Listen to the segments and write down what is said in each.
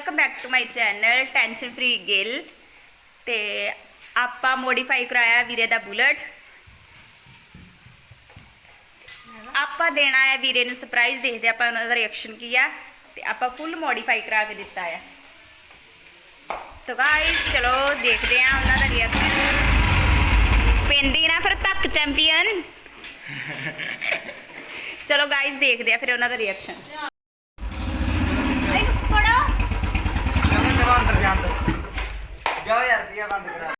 Welcome back to my channel tension free Gill ਤੇ ਆਪਾਂ modify ਕਰਾਇਆ ਵੀਰੇ ਦਾ ਬੁਲਟ। ਆਪਾਂ ਦੇਣਾ ਹੈ ਵੀਰੇ ਨੂੰ ਸਰਪ੍ਰਾਈਜ਼ ਦੇਖਦੇ ਆਪਾਂ ਉਹਨਾਂ ਦਾ ਰਿਐਕਸ਼ਨ ਕੀ ਆ। ਤੇ ਆਪਾਂ ਫੁੱਲ ਮੋਡੀਫਾਈ ਕਰਾ ਕੇ ਦਿੱਤਾ ਆ। ਤਾਂ ਗਾਇਸ ਚਲੋ ਦੇਖਦੇ ਆ ਉਹਨਾਂ ਦਾ ਰਿਐਕਸ਼ਨ ਪੈਂਦੀ ਨਾ ਫਿਰ ਤੱਕ ਚੈਂਪੀਅਨ ਚਲੋ ਗਾਇਸ ਦੇਖਦੇ ਆ ਫਿਰ ਉਹਨਾਂ ਦਾ ਰਿਐਕਸ਼ਨ ஜோயார் பிரியா பாண்டுக்கிறார்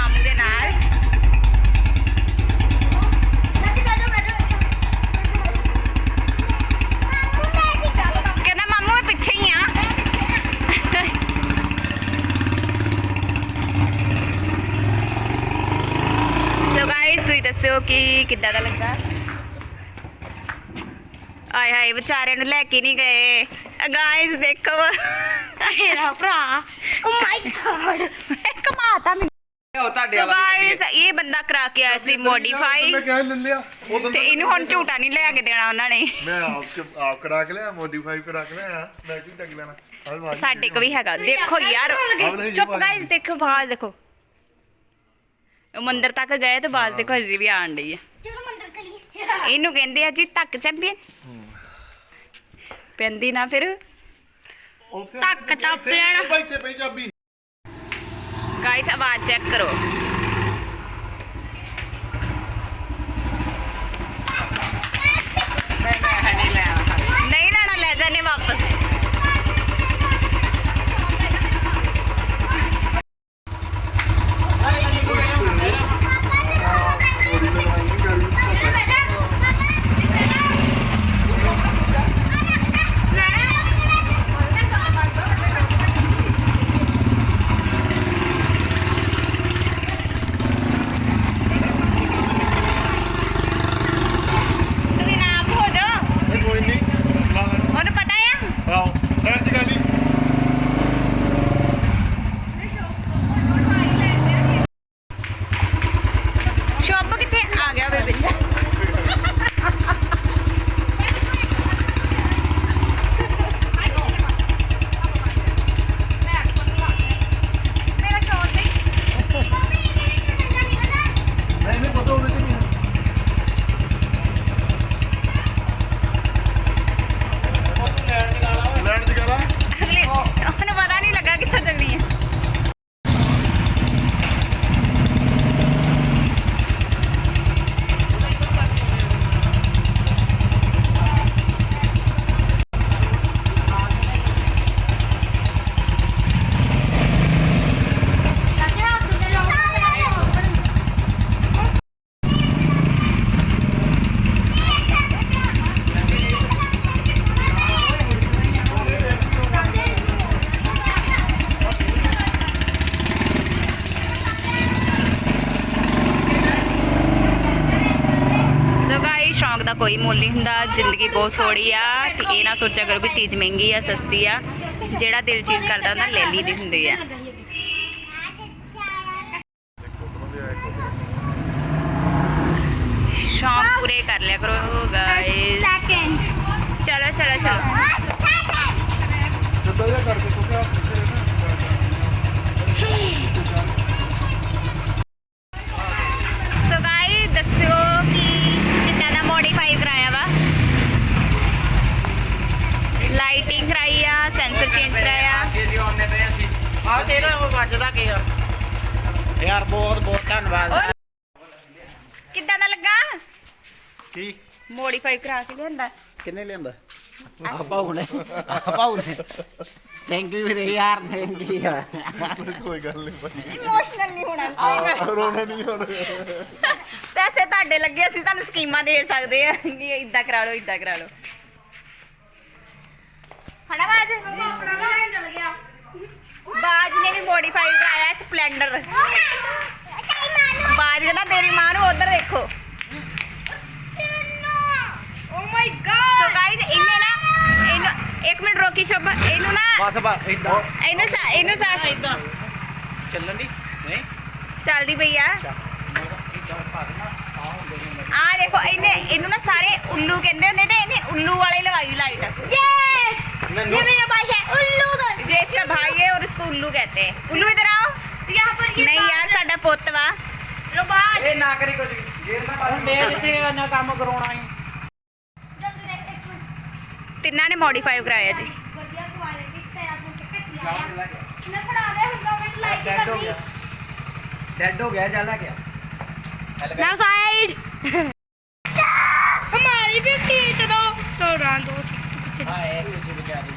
ਤੁਸੀਂ ਦੱਸਿਓ ਕਿ ਕਿੱਦਾਂ ਦਾ ਲੱਗਾ? ਆਏ ਹਾਏ ਵਿਚਾਰੇ ਨੂੰ ਲੈ ਕੇ ਨਹੀਂ ਗਏ। ਗਾਇਸ ਦੇਖੋ। ਮੇਰਾ ਭਰਾ। ਓ ਮਾਈ ਗॉड ਕਮਾਤਾ ਉਹ ਤੁਹਾਡੇ ਸੋ ਵਾਲਾ ਗਾਇਸ ਇਹ ਬੰਦਾ ਕਰਾ ਕੇ ਆਇਆ ਸੀ ਮੋਡੀਫਾਈ ਮੈਂ ਕਹਿ ਲੈ ਲਿਆ ਉਦੋਂ ਤੇ ਇਹਨੂੰ ਹੁਣ ਝੂਟਾ ਨਹੀਂ ਲੈ ਕੇ ਦੇਣਾ ਉਹਨਾਂ ਨੇ। ਮੈਂ ਆਪ ਚ- ਆਪ ਕਰਾ ਕੇ ਲਿਆ ਮੋਡੀਫਾਈ ਕਰਾ ਕੇ ਲਿਆ। ਮੈਂ ਕੀ ਟੱਕ ਲੈਣਾ? ਸਾਡੇ ਕੋ ਵੀ ਹੈਗਾ। ਦੇਖੋ ਯਾਰ। ਚੁੱਪ ਗਾਇਸ ਦੇਖੋ ਬਾਜ਼ ਦੇਖੋ। ਉਹ ਮੰਦਿਰ ਤੱਕ ਗਏ ਤੇ ਬਾਜ਼ ਦੇਖੋ ਹਜੇ ਵੀ ਆਣ ਡਈ ਹੈ ਚਲੋ ਮੰਦਰ ਚਲੀਏ। ਇਹਨੂੰ ਕਹਿੰਦੇ ਆ ਜੀ ਤੱਕ ਚੈਂਪੀਅਨ ਪੈਂਦੀ ਨਾ ਫਿਰ। ਧੱਕ ਟੱਪ ਇੱਥੇ- ਲੈਣਾ। ਬੈਠੇ ਪੰਜਾਬੀ ਗਾਇਸ ਆਵਾਜ਼ ਚੈੱਕ ਕਰੋ ਮੈਂ ਨਹੀਂ ਲੈਣਾ ਨਹੀਂ ਲੈਣਾ ਲੈ ਜਾਣੇ ਵਾਪਸ ਤੁਸੀਂ ਨਾਮ ਹੋ ਜਾਓ ਇਹ ਕੋਈ ਨਹੀਂ ਲਾ ਲੈ ਉਹਨੂੰ ਪਤਾ ਆ ਆਓ ਡਰ ਦੀ ਗਾਲੀ ਸ਼ੌਪ ਕਿੱਥੇ ਆ ਗਿਆ ਵੇ ਵਿੱਚ ਮੇਰਾ ਸ਼ੌਟ ਨਹੀਂ ਨਹੀਂ ਨਹੀਂ ਪਤਾ ਉਹਦੇ ਤੇ ਨਹੀਂ ਲੈਣ ਦੀ ਗਾਲਾ ਅਗਲੇ ਉਹਨੂੰ ਪਤਾ ਨਹੀਂ ਲੱਗਾ ਕਿੱਥੇ ਚੱਲਣੀ ਹੈ ਸੋ ਗਾਈ ਸ਼ੌਂਕ ਦਾ ਕੋਈ ਮੁੱਲ ਨਹੀਂ ਹੁੰਦਾ ਜ਼ਿੰਦਗੀ ਬਹੁਤ ਥੋੜੀ ਆ ਤੇ ਇਹ ਨਾ ਸੋਚਿਆ ਕਰੋ ਕਿ ਚੀਜ਼ ਮਹਿੰਗੀ ਆ ਸਸਤੀ ਆ ਜਿਹੜਾ ਦਿਲ ਚੀਜ਼ ਕਰਦਾ ਉਹਨਾਂ ਲੈ ਲਈ ਦੀ ਹੁੰਦੀ ਆ। ਸ਼ੌਂਕ ਪੂਰੇ ਕਰ ਲਿਆ ਕਰੋ ਗਾਇਸ ਚਲੋ ਚਲੋ ਚਲੋ। ਜਿੱਦਾਂ ਜਿਹਾ ਕਰਕੇ ਆ ਤੇਰਾ ਉਹ ਵੱਜਦਾ ਕੀ ਆ? ਯਾਰ ਬਹੁਤ ਬਹੁਤ ਧੰਨਵਾਦ। ਕਿੱਦਾਂ ਦਾ ਲੱਗਾ? ਕੀ? ਮੋਡੀਫਾਈ ਕਰਾ ਕੇ ਲਿਆਂਦਾ। ਕਿੰਨੇ ਲਿਆਂਦਾ? ਆਪਾਂ ਹੁਣੇ ਆਪਾਂ ਹੁਣੇ। ਥੈਂਕ ਯੂ ਵੀਰੇ ਯਾਰ ਥੈਂਕ ਯੂ ਯਾਰ। ਕੋਈ ਗੱਲ ਨਹੀਂ ਭਾਈ। ਇਮੋਸ਼ਨਲ ਨਹੀਂ ਹੋਣਾ। ਆ ਰੋਣਾ ਨਹੀਂ ਹੁਣ। ਪੈਸੇ ਤੁਹਾਡੇ ਲੱਗੇ ਅਸੀਂ ਤੁਹਾਨੂੰ ਸਕੀਮਾਂ ਦੇ ਸਕਦੇ ਆ। ਕਿ ਇਦਾਂ ਕਰਾ ਲਓ ਇਦਾਂ ਕਰਾ ਲਓ। ਹਣਾ ਬਾਜ ਆਪਣਾ ਲੈਣ ਚਲ ਗਿਆ ਬਾਜ ਨੇ ਵੀ ਮੋਡੀਫਾਈ ਕਰਾਇਆ ਸਪਲੈਂਡਰ ਬਾਜ ਕਹਿੰਦਾ ਤੇਰੀ ਮਾਂ ਨੂੰ ਉਧਰ ਦੇਖੋ। ਓ ਮਾਈ ਸੋ ਗॉड ਗਾਇਜ਼ ਇਹਨੇ ਨਾ ਇਹਨੂੰ ਇੱਕ ਮਿੰਟ ਰੋਕੀ ਸ਼ਬ ਇਹਨੂੰ ਨਾ ਬਸ ਬਸ ਇਦਾਂ ਇਹਨੂੰ ਸਾ ਇਹਨੂੰ ਸਾ ਇਦਾਂ ਚੱਲਣ ਦੀ? ਨਹੀਂ? ਚੱਲਦੀ ਪਈ ਆ। ਆ ਦੇਖੋ ਇਹਨੇ ਇਹਨੂੰ ਨਾ ਸਾਰੇ ਉੱਲੂ ਕਹਿੰਦੇ ਹੁੰਦੇ ਤੇ ਇਹਨੇ ਉੱਲੂ ਵਾਲੇ ਲਗਾਈ ਲਾਈਟ उल्लू कहते हैं उल्लू इधर आओ यहाँ पर ये नहीं यार ਸਾਡਾ ਪੁੱਤ ਵਾ। ਰਬਾਜ। ਇਹ ਨਾ ਕਰੀ ਕੁਝ ਗੇਰ ਨਾ ਹੁਣ ਮੈਂ ਇੱਥੇ ਨਾ ਕੰਮ ਕਰਾਉਣਾ ਹੈ। ਜਲਦੀ ਦੇਖ ਇੱਕ ਮਿੰਟ। ਤਿੰਨਾਂ ਨੇ ਮੋਡੀਫਾਈ ਕਰਾਇਆ ਜੀ। ਵਧੀਆ ਕੁਆਲਿਟੀ ਤੇਰਾ ਪੁੱਤ ਘਟਿਆ ਆ ਮੈਂ ਫੜਾ ਦੇ ਹੁਣ ਕਮੈਂਟ ਲਾਈਕ ਡੈਡ ਹੋ ਗਿਆ। ਕਰਨੀ ਡੈਡ ਹੋ ਗਿਆ ਜਾ ਲੈ ਗਿਆ ਚੱਲ ਗਿਆ। ਨਾ ਸਾਈਡ ਹਮਾਰੀ ਵੀ ਤੀ ਚਲੋ ਤੋੜਾਂ ਦੋ ਹਾਏ ਕੁਝ ਵਿਚਾਰੀ